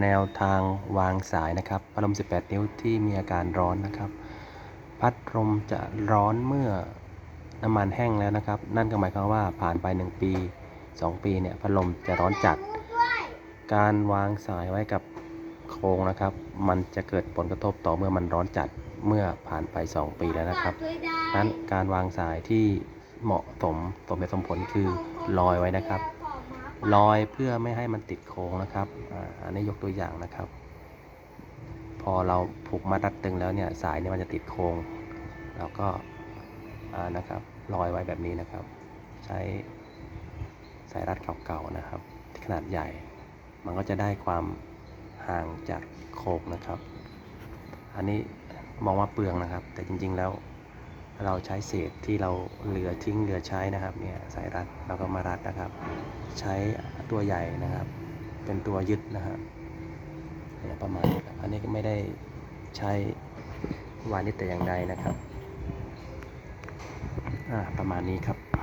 แนวทางวางสายนะครับ พัดลม 18 นิ้วที่มีอาการร้อนนะครับ พัดลมจะร้อนเมื่อน้ำมันแห้งแล้วนะครับ นั่นก็หมายความว่าผ่านไป 1 ปี 2 ปีเนี่ยพัดลมจะร้อนจัด การวางสายไว้กับโครงนะครับ มันจะเกิดผลกระทบต่อเมื่อมันร้อนจัดเมื่อผ่านไป 2 ปีแล้วนะครับนั้นการวางสายที่เหมาะสมสมเหตุสมผลคือลอยไว้นะครับ ลอยเพื่อไม่ให้มันติดโค้งนะครับอันนี้ยกตัวอย่างนะครับ พอเราผูกมัดรัดตึงแล้วเนี่ยสายเนี่ยมันจะติดโค้งเราก็นะครับลอยไว้แบบนี้นะครับ ใช้สายรัดเก่าๆนะครับที่ขนาดใหญ่ มันก็จะได้ความห่างจากโค้งนะครับ อันนี้มองว่าเปลืองนะครับ แต่จริงๆแล้วเราใช้เศษที่เราเหลือทิ้งเหลือใช้นะครับเนี่ยสายรัดเราก็มารัดนะครับ ใช้ตัวใหญ่นะครับ เป็นตัวยึดนะฮะประมาณนี้ครับอันนี้ก็ไม่ได้ใช้วานิชแต่อย่างใดนะครับประมาณนี้ครับ